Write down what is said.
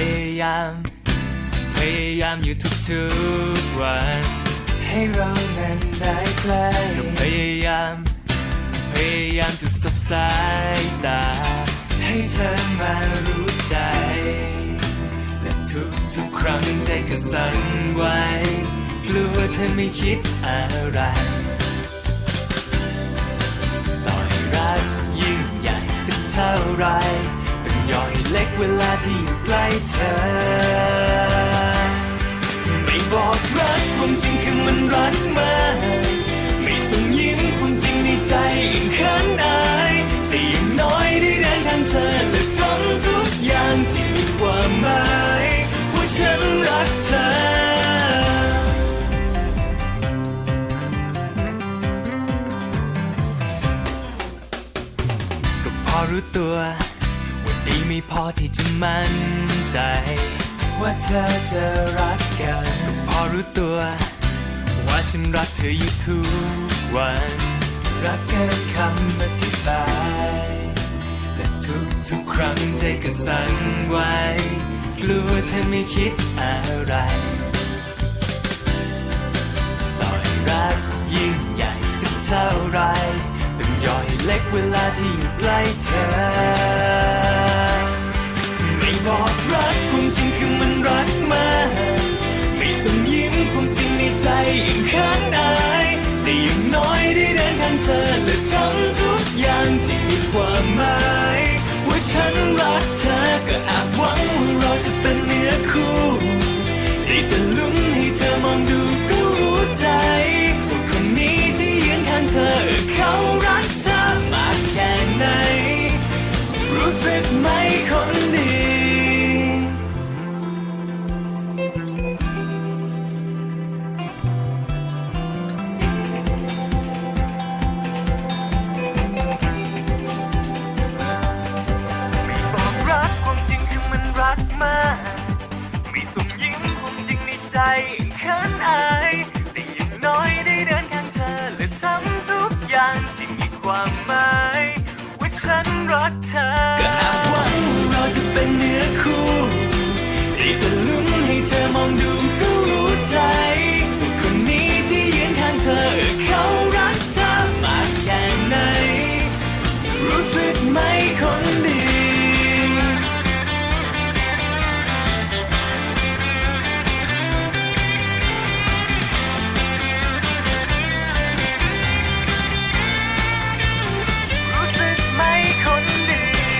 ายาม พยายามอยู่ทุกๆวัน ให้เรานั้นได้ใกล้ก็พยายาม พยายามจะสบสายตา ให้เธอมารู้ใจ และทุกทุกๆครั้งใจก็สั่นไหวกลัวเธอไม่คิดอะไร เวลาที่อยู่ใกล้เธอ ไม่บอกรักความจริงคือมันรักมากไม่ส่งยิ้มความจริงในใจยังเขินอายแต่อย่างน้อยได้เดินข้างเธอและทำทุกอย่างที่มีความหมายว่าฉันรักเธอก็พอรู้ตัว ดีไม่พอที่จะมั่นใจ ว่าเธอจะรักกันก็พอรู้ตัว ว่าฉันรักเธออยู่ทุกวัน รักเกินคำอธิบายและทุกทุกครั้งใจก็สั่นไหวกลัวเธอไม่คิดอะไร ต่อให้รักยิ่งใหญ่สักเท่าไรต้องย่อยเล็กเวลาที่อยู่ใกล้เธอ บอกรักความจริงคือมันรักมากไม่สมยิ้มความจริงในใจยังข้างในแต่อย่างน้อยได้เดินข้างเธอและทำทุกอย่างที่มีความหมาย